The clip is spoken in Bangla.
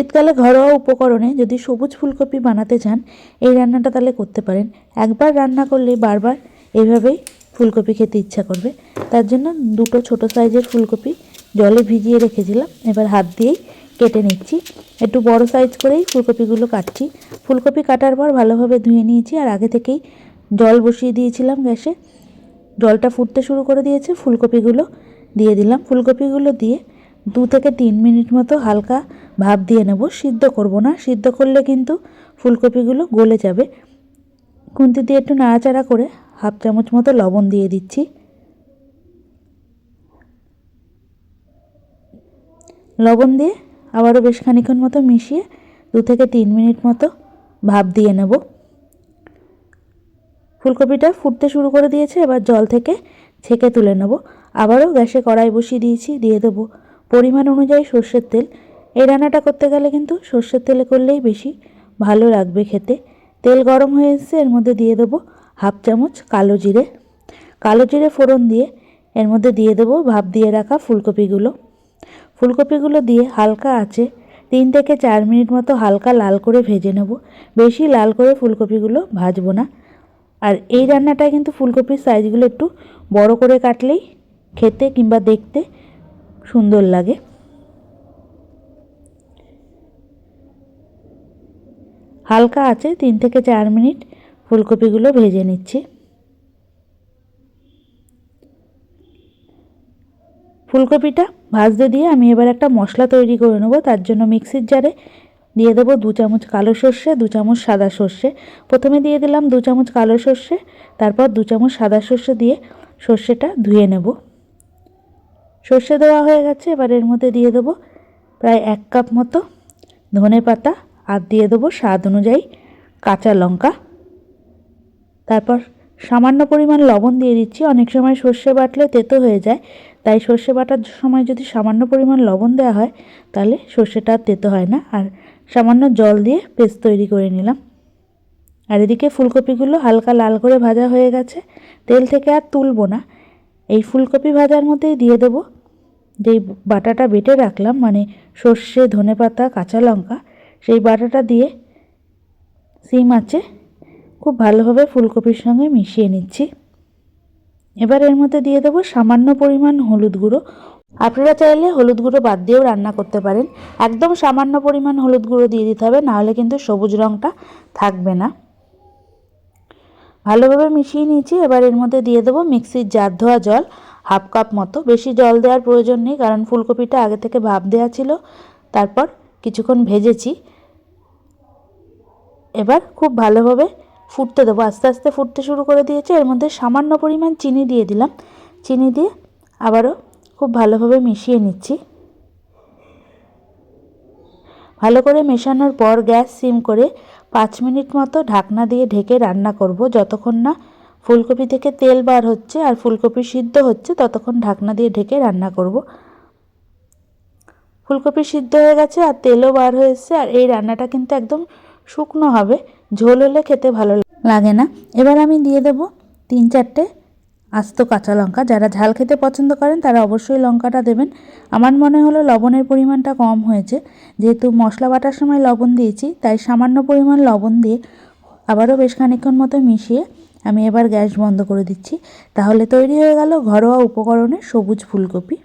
শীতকালে ঘরোয়া উপকরণে যদি সবুজ ফুলকপি বানাতে চান, এই রান্নাটা তাহলে করতে পারেন। একবার রান্না করলে বারবার এইভাবেই ফুলকপি খেতে ইচ্ছা করবে। তার জন্য দুটো ছোট সাইজের ফুলকপি জলে ভিজিয়ে রেখেছিলাম। এবার হাত দিয়েই কেটে নিচ্ছি। একটু বড় সাইজ করেই ফুলকপিগুলো কাটছি। ফুলকপি কাটার পর ভালোভাবে ধুয়ে নিয়েছি আর আগে থেকেই জল বসিয়ে দিয়েছিলাম গ্যাসে। জলটা ফুটতে শুরু করে দিয়েছে, ফুলকপিগুলো দিয়ে দিলাম। ফুলকপিগুলো দিয়ে দু থেকে তিন মিনিট মতো হালকা ভাপ দিয়ে নেব। সিদ্ধ করব না। সিদ্ধ করলে কিন্তু ফুলকপিগুলো গলে যাবে। খুন্তি দিয়ে একটু নাড়াচাড়া করে হাফ চামচ মতো লবণ দিয়ে দিচ্ছি। লবণ দিয়ে আবারও বেশ খানিক্ষণ মতো মিশিয়ে দু থেকে তিন মিনিট মতো ভাপ দিয়ে নেব। ফুলকপিটা ফুটতে শুরু করে দিয়েছে। এবার জল থেকে ছেঁকে তুলে নেব। আবারও গ্যাসে কড়াই বসিয়ে দিয়েছি। দিয়ে দেবো পরিমাণ অনুযায়ী সর্ষের তেল। এই রান্নাটা করতে গেলে কিন্তু সর্ষের তেলে করলেই বেশি ভালো লাগবে খেতে। তেল গরম হয়ে এসছে, এর মধ্যে দিয়ে দেবো হাফ চামচ কালো জিরে। কালো জিরে ফোড়ন দিয়ে এর মধ্যে দিয়ে দেবো ভাপ দিয়ে রাখা ফুলকপিগুলো। ফুলকপিগুলো দিয়ে হালকা আছে তিন থেকে চার মিনিট মতো হালকা লাল করে ভেজে নেব। বেশি লাল করে ফুলকপিগুলো ভাজবো না। আর এই রান্নাটায় কিন্তু ফুলকপির সাইজগুলো একটু বড় করে কাটলেই খেতে কিংবা দেখতে সুন্দর লাগে। হালকা আছে, তিন থেকে চার মিনিট ফুলকপিগুলো ভেজে নিচ্ছি। ফুলকপিটা ভাজতে দিয়ে আমি এবার একটা মশলা তৈরি করে নেব। তার জন্য মিক্সির জারে দিয়ে দেবো দু চামচ কালো সর্ষে, দু চামচ সাদা সর্ষে। প্রথমে দিয়ে দিলাম দু চামচ কালো সর্ষে, তারপর দু চামচ সাদা সর্ষে দিয়ে সর্ষেটা ধুয়ে নেব। সর্ষে দেওয়া হয়ে গেছে, এবার এর মধ্যে দিয়ে দেবো প্রায় এক কাপ মতো ধনে পাতা, আর দিয়ে দেবো স্বাদ অনুযায়ী কাঁচা লঙ্কা। তারপর সামান্য পরিমাণ লবণ দিয়ে দিচ্ছি। অনেক সময় সর্ষে বাটলে তেতো হয়ে যায়, তাই সর্ষে বাটার সময় যদি সামান্য পরিমাণ লবণ দেওয়া হয়, তাহলে সর্ষেটা তেতো হয় না। আর সামান্য জল দিয়ে পেস্ট তৈরি করে নিলাম। আর এদিকে ফুলকপিগুলো হালকা লাল করে ভাজা হয়ে গেছে। তেল থেকে আর তুলবো না। এই ফুলকপি ভাজার মধ্যেই দিয়ে দেবো। যেই বাটাটা বেটে রাখলাম মানে সর্ষে ধনে পাতা কাঁচা লঙ্কা, সেই বাটাটা দিয়ে সিম আছে, খুব ভালোভাবে ফুলকপির সঙ্গে মিশিয়ে নিচ্ছি। এবার এর মধ্যে দিয়ে দেবো সামান্য পরিমাণ হলুদ গুঁড়ো। আপনারা চাইলে হলুদ গুঁড়ো বাদ দিয়েও রান্না করতে পারেন। একদম সামান্য পরিমাণ হলুদ গুঁড়ো দিয়ে দিতে হবে, নাহলে কিন্তু সবুজ রঙটা থাকবে না। ভালোভাবে মিশিয়ে নিয়েছি। এবার এর মধ্যে দিয়ে দেবো মিক্সির জার ধোয়া জল, হাফ কাপ মতো। বেশি জল দেওয়ার প্রয়োজন নেই, কারণ ফুলকপিটা আগে থেকে ভাপ দেওয়া ছিল। তারপর কিছুক্ষণ ভেজেছি। এবার খুব ভালোভাবে ফুটতে দেবো। আস্তে আস্তে ফুটতে শুরু করে দিয়েছে। এর মধ্যে সামান্য পরিমাণ চিনি দিয়ে দিলাম। চিনি দিয়ে আবারও খুব ভালোভাবে মিশিয়ে নিচ্ছি। ভালো করে মেশানোর পর গ্যাস সিম করে পাঁচ মিনিট মতো ঢাকনা দিয়ে ঢেকে রান্না করব। যতক্ষণ না ফুলকপি থেকে তেল বার হচ্ছে আর ফুলকপি সিদ্ধ হচ্ছে, ততক্ষণ ঢাকনা দিয়ে ঢেকে রান্না করব। ফুলকপি সিদ্ধ হয়ে গেছে আর তেলও বার হয়ে এসছে আর এই রান্নাটা কিন্তু একদম শুকনো হবে। ঝোল হলে খেতে ভালো লাগে না। এবার আমি দিয়ে দেব তিন চারটে আস্ত কাঁচা লঙ্কা। যারা ঝাল খেতে পছন্দ করেন, তারা অবশ্যই লঙ্কাটা দেবেন। আমার মনে হলো লবণের পরিমাণটা কম হয়েছে। যেহেতু মশলা বাটার সময় লবণ দিয়েছি, তাই সামান্য পরিমাণ লবণ দিয়ে আবারও বেশ খানিক্ষণ মতো মিশিয়ে আমি এবার গ্যাস বন্ধ করে দিচ্ছি। তাহলে তৈরি হয়ে গেল ঘরোয়া উপকরণে সবুজ ফুলকপি।